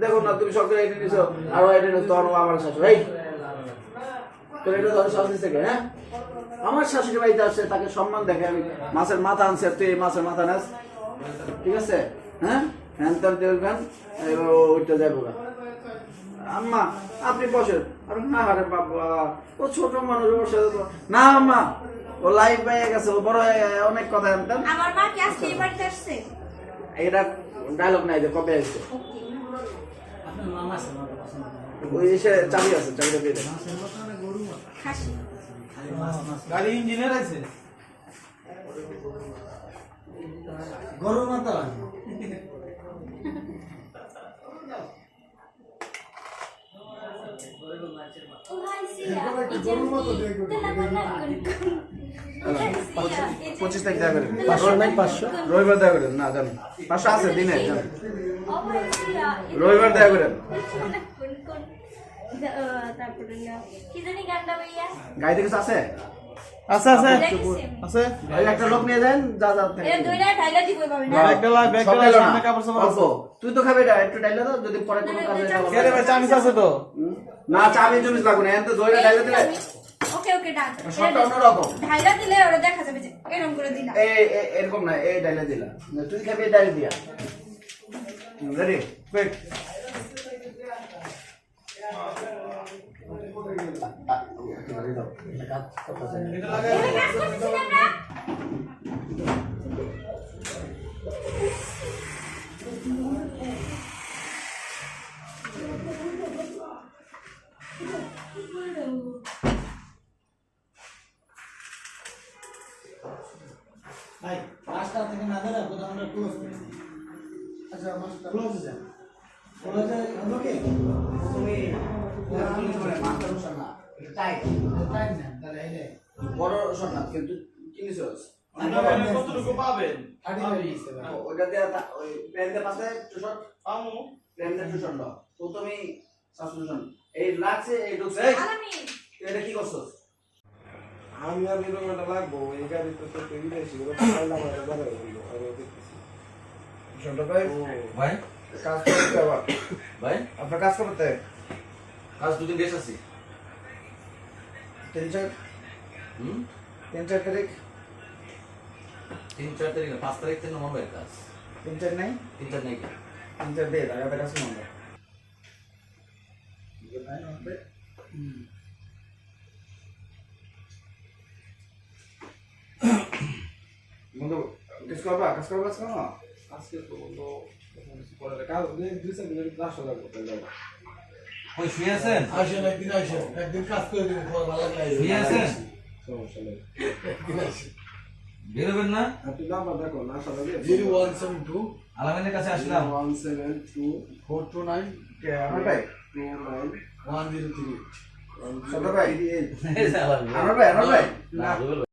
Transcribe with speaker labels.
Speaker 1: দেখো হ্যাঁ? আমার শাশুড়ি বাড়িতে আসছে, তাকে সম্মান দেখে আমি মাছের মাথা আনছি তুই এই মাছের মাথা নাস। ঠিক আছে? হ্যাঁ? হ্যান ত্যান ও ওইটা গা। আম্মা, আপনি বসেন। আরে না আরে বাবা, ও ছোট মানুষ সাথে না, আম্মা। ও লাইফ পেয়ে গেছে ও বড় হয়ে গেছে, অনেক কথা জানতেন
Speaker 2: আমার মা কি আজকে এই বাড়িতে আসছে?
Speaker 1: এটা ডায়লগ নাই যে কবে আসছে।
Speaker 3: আপনার মামা আছে।
Speaker 1: ওই এসে চাবি আছে চাবিটা দিয়ে দেন
Speaker 3: মাছের মতো না গরু মতো?
Speaker 2: খাসি।
Speaker 3: খালি মাছ মাছ।
Speaker 4: গাড়ি ইঞ্জিনিয়ার আছে?
Speaker 3: গরুর মতো
Speaker 1: পঁচিশ তারিখ দেখা করেন। পাঁচশো নাই পাঁচশো। রবিবার দেখা করেন না জানেন পাঁচশো আছে দিনে জানেন রবিবার দেখা করেন।
Speaker 2: না কি জানি
Speaker 1: গাড়িতে কিছু আছে?
Speaker 4: আছে আছে। আছে।
Speaker 1: একটা লোক নিয়ে যান যা।
Speaker 4: সামনে কাপড় আছে।
Speaker 1: তুই তো খাবি একটু ডাইলে দাও যদি পরে কোনো কাজে
Speaker 4: কে রে ভাই চামিচ আছে তো?
Speaker 1: না চাবি জমিস লাগবে না এত দইটা ডাইলে দিলে।
Speaker 2: ওকে ওকে ডান
Speaker 1: সবটা অন্যরকম
Speaker 2: ঢাইলা দিলে ওরা দেখা যাবে যে এরকম করে দিলা
Speaker 1: এই এই- এরকম না এই ডাইলা দিলা তুই খাবি এই ডাইলে দিয়া রেডি কুইক
Speaker 2: এখানে কাজ
Speaker 3: ভাই মাছটা থেকে না ধরে কোথাও আমরা ক্লোজ আচ্ছা ক্লোজ যা ক্লোজে হলো কি?
Speaker 1: তুমি না টাইট
Speaker 3: না তাহলে এই
Speaker 1: বড় না কিন্তু কিনিছস
Speaker 4: কতটুকু পাবেন?
Speaker 3: হয়ে
Speaker 1: ওইটা দিয়ে ওই পাশে
Speaker 4: আমু
Speaker 1: প্লেন দিয়ে তো তুমি সাবস্টিটিউশন এই লাগছে এই ঢুকছে। তুই এটা কি করছস
Speaker 4: আমি আর এরকম একটা লাগবো এই গাড়িতে তো তুই বিদেশি ওরা পাইলাম এটা ধরে বলল আমি দেখতেছি
Speaker 1: টুশনটা ভাই
Speaker 5: ভাই
Speaker 1: কাজ করতে আবার
Speaker 5: ভাই
Speaker 1: আপনার কাজ করতে
Speaker 5: আজ দুদিন বেশ আছি
Speaker 1: তিন চার
Speaker 5: হুম
Speaker 1: তিন চার তারিখ
Speaker 5: তিন চার তারিখ না, পাঁচ তারিখ থেকে নভেম্বরের কাজ
Speaker 1: তিন চার নাই
Speaker 5: তিন চার নাকি
Speaker 1: তিন চার দিয়ে টাকা বেড়া শুনুন বন্ধু কাজ করবা কাজ করবা কাজ করবা
Speaker 4: আজকে তো বলল পরে কাজ দুই চার দিনের ক্লাস লাগবো তাহলে
Speaker 5: ওই শুয়ে আছেন
Speaker 3: আসেন একদিন আসেন একদিন কাজ করে দিন তোমার ভালো লাগে
Speaker 5: শুয়ে আছেন
Speaker 4: সমস্যা নেই
Speaker 3: একদিন আসেন
Speaker 5: বেরোবেন না
Speaker 4: আপনি নাম্বার দেখো না সাদা
Speaker 3: জিরো ওয়ান সেভেন টু
Speaker 5: আলামিনের কাছে Aslam
Speaker 4: one seven two
Speaker 3: four two nine
Speaker 4: two nine
Speaker 3: one zero three
Speaker 1: সদর